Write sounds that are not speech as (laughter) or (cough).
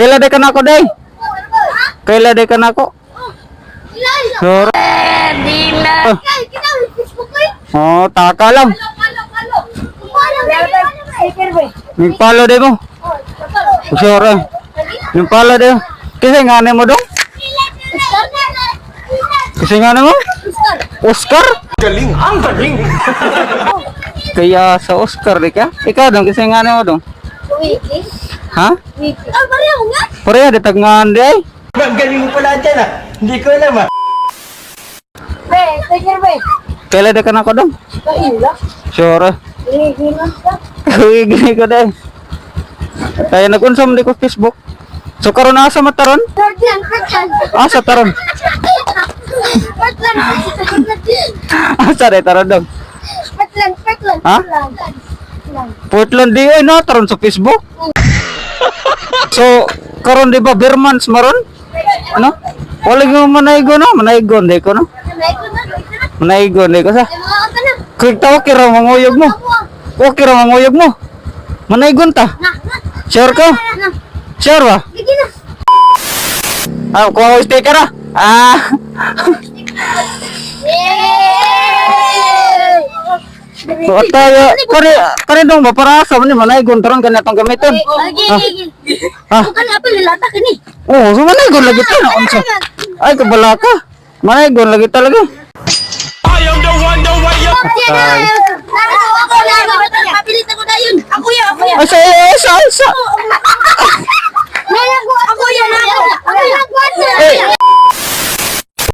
Kaila day ka na ako day. Kaila day ka na ako. Sure. Ah. Oh, taka lang. Yung palo day mo. Sure. Yung palo day mo. Kasi nga mo dong. Kasi nga mo. Oscar? Galing, ang galing. Kaya sa Oscar di ka? Ikaw dong, kasi nga mo dong. Ha? Ah, pareho nga. Pareha, di tagngan di ay. Ang galing mo pala dyan ah. Hindi ko alam ah. Be, take be. Kaila day ka na ako dong. Kaila. Sure. Hinihimas ka. Uy, gini ko dahil. Kaya nag-unsam di ko Facebook. So karon asa mataron? Pertlan, pertlan. Asa taron? Pertlan. Asa day taron dong? Pertlan, pertlan. Ha? Portland di ay no taron sa Facebook. So karon di ba Bermans maron? Ano? Wala mo manaygo no, manaygon di ko no. Manaygon di ko sa. Kung tawa kira manguyog mo. O kira manguyog mo. Manaygon ta. Sure ka? Sure ba? Ah, ko speaker ah. Ah. (laughs) So tayo, kani kani dong ba para sa man manaygon taron kana tong gamiton. Ah. Bukan apa lelata kini. Oh, so manaygon lagi ta na unsa. Ay kabala ka. Manaygon lagi talaga. I am the one, the way you... Ay. Ako papilit ako yan. Ay sa sa sa.